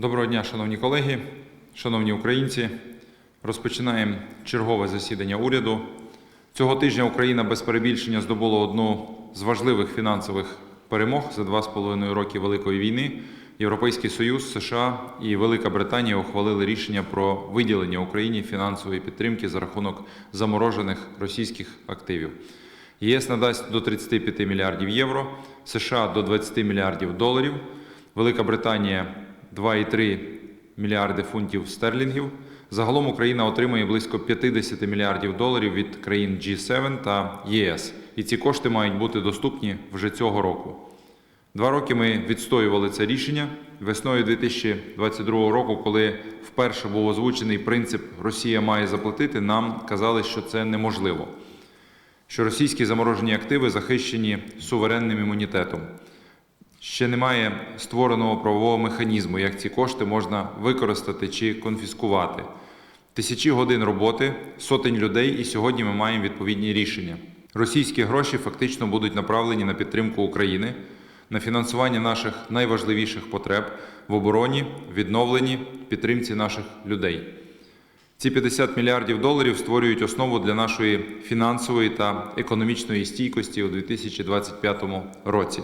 Доброго дня, шановні колеги, шановні українці. Розпочинаємо чергове засідання уряду. Цього тижня Україна без перебільшення здобула одну з важливих фінансових перемог за два з половиною роки Великої війни. Європейський Союз, США і Велика Британія ухвалили рішення про виділення Україні фінансової підтримки за рахунок заморожених російських активів. ЄС надасть до 35 мільярдів євро, США до 20 мільярдів доларів, Велика Британія 2,3 мільярди фунтів стерлінгів. Загалом Україна отримає близько 50 мільярдів доларів від країн G7 та ЄС. І ці кошти мають бути доступні вже цього року. Два роки ми відстоювали це рішення. Весною 2022 року, коли вперше був озвучений принцип Росія має заплатити, нам казали, що це неможливо. Що російські заморожені активи захищені суверенним імунітетом. Ще немає створеного правового механізму, як ці кошти можна використати чи конфіскувати. Тисячі годин роботи, сотень людей, і сьогодні ми маємо відповідні рішення. Російські гроші фактично будуть направлені на підтримку України, на фінансування наших найважливіших потреб в обороні, відновленні, підтримці наших людей. Ці 50 мільярдів доларів створюють основу для нашої фінансової та економічної стійкості у 2025 році.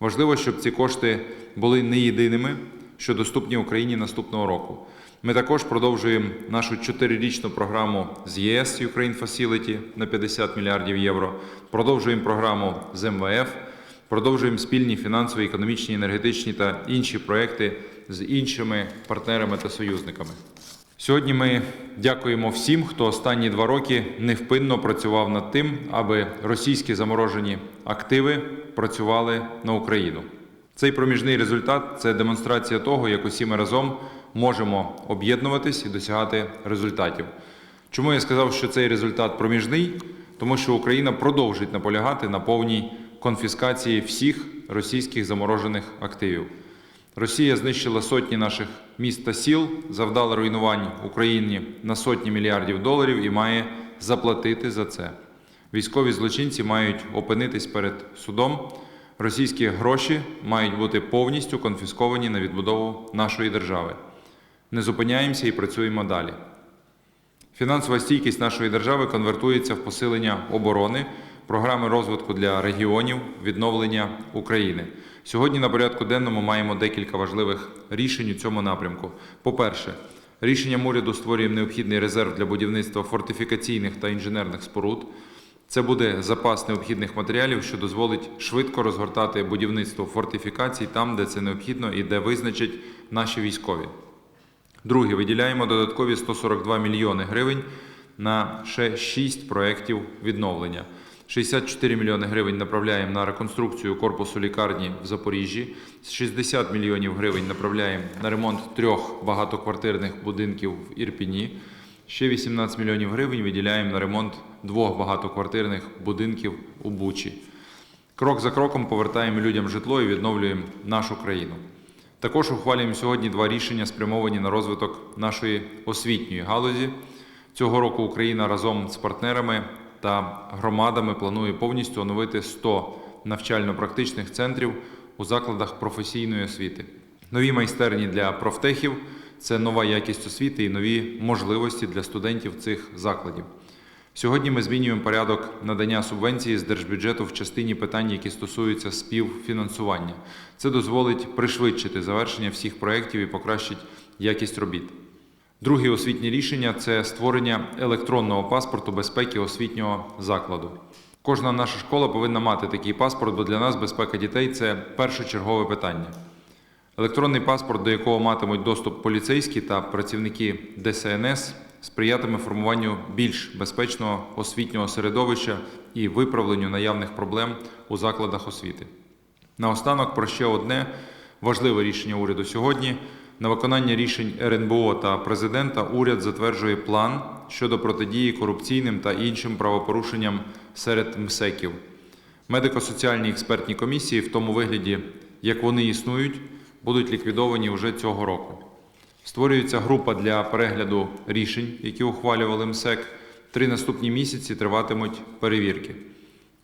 Важливо, щоб ці кошти були не єдиними, що доступні Україні наступного року. Ми також продовжуємо нашу чотирирічну програму з ЄС Ukraine Facility на 50 мільярдів євро. Продовжуємо програму з МВФ, продовжуємо спільні фінансові, економічні, енергетичні та інші проекти з іншими партнерами та союзниками. Сьогодні ми дякуємо всім, хто останні два роки невпинно працював над тим, аби російські заморожені активи працювали на Україну. Цей проміжний результат це демонстрація того, як усі ми разом можемо об'єднуватись і досягати результатів. Чому я сказав, що цей результат проміжний? Тому що Україна продовжить наполягати на повній конфіскації всіх російських заморожених активів. Росія знищила сотні наших міст та сіл, завдала руйнувань Україні на сотні мільярдів доларів і має заплатити за це. Військові злочинці мають опинитись перед судом. Російські гроші мають бути повністю конфісковані на відбудову нашої держави. Не зупиняємося і працюємо далі. Фінансова стійкість нашої держави конвертується в посилення оборони, програми розвитку для регіонів, відновлення України. Сьогодні на порядку денному маємо декілька важливих рішень у цьому напрямку. По-перше, рішенням уряду створюємо необхідний резерв для будівництва фортифікаційних та інженерних споруд. Це буде запас необхідних матеріалів, що дозволить швидко розгортати будівництво фортифікацій там, де це необхідно і де визначать наші військові. Друге, виділяємо додаткові 142 мільйони гривень на ще 6 проєктів відновлення. 64 мільйони гривень направляємо на реконструкцію корпусу лікарні в Запоріжжі. 60 мільйонів гривень направляємо на ремонт трьох багатоквартирних будинків в Ірпіні. Ще 18 мільйонів гривень виділяємо на ремонт двох багатоквартирних будинків у Бучі. Крок за кроком повертаємо людям житло і відновлюємо нашу країну. Також ухвалюємо сьогодні два рішення, спрямовані на розвиток нашої освітньої галузі. Цього року Україна разом з партнерами та громадами планує повністю оновити 100 навчально-практичних центрів у закладах професійної освіти. Нові майстерні для профтехів це нова якість освіти і нові можливості для студентів цих закладів. Сьогодні ми змінюємо порядок надання субвенції з держбюджету в частині питань, які стосуються співфінансування. Це дозволить пришвидшити завершення всіх проєктів і покращить якість робіт. Друге освітнє рішення це створення електронного паспорту безпеки освітнього закладу. Кожна наша школа повинна мати такий паспорт, бо для нас безпека дітей це першочергове питання. Електронний паспорт, до якого матимуть доступ поліцейські та працівники ДСНС, сприятиме формуванню більш безпечного освітнього середовища і виправленню наявних проблем у закладах освіти. Наостанок про ще одне важливе рішення уряду сьогодні. На виконання рішень РНБО та президента уряд затверджує план щодо протидії корупційним та іншим правопорушенням серед МСЕКів. Медико-соціальні експертні комісії, в тому вигляді, як вони існують, будуть ліквідовані вже цього року. Створюється група для перегляду рішень, які ухвалювали МСЕК. Три наступні місяці триватимуть перевірки.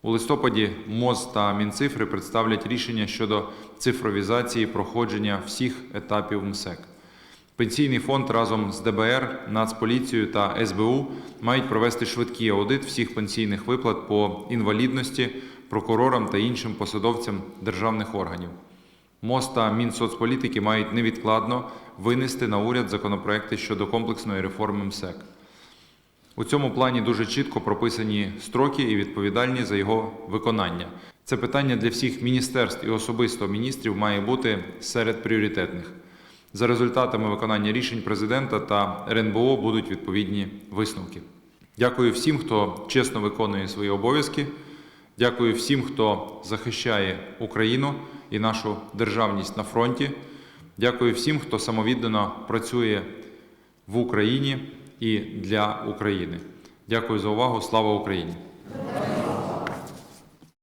У листопаді МОЗ та Мінцифри представлять рішення щодо цифровізації проходження всіх етапів МСЕК. Пенсійний фонд разом з ДБР, Нацполіцією та СБУ мають провести швидкий аудит всіх пенсійних виплат по інвалідності прокурорам та іншим посадовцям державних органів. МОЗ та Мінсоцполітики мають невідкладно винести на уряд законопроекти щодо комплексної реформи МСЕК. У цьому плані дуже чітко прописані строки і відповідальні за його виконання. Це питання для всіх міністерств і особисто міністрів має бути серед пріоритетних. За результатами виконання рішень президента та РНБО будуть відповідні висновки. Дякую всім, хто чесно виконує свої обов'язки. Дякую всім, хто захищає Україну і нашу державність на фронті. Дякую всім, хто самовіддано працює в Україні і для України. Дякую за увагу. Слава Україні!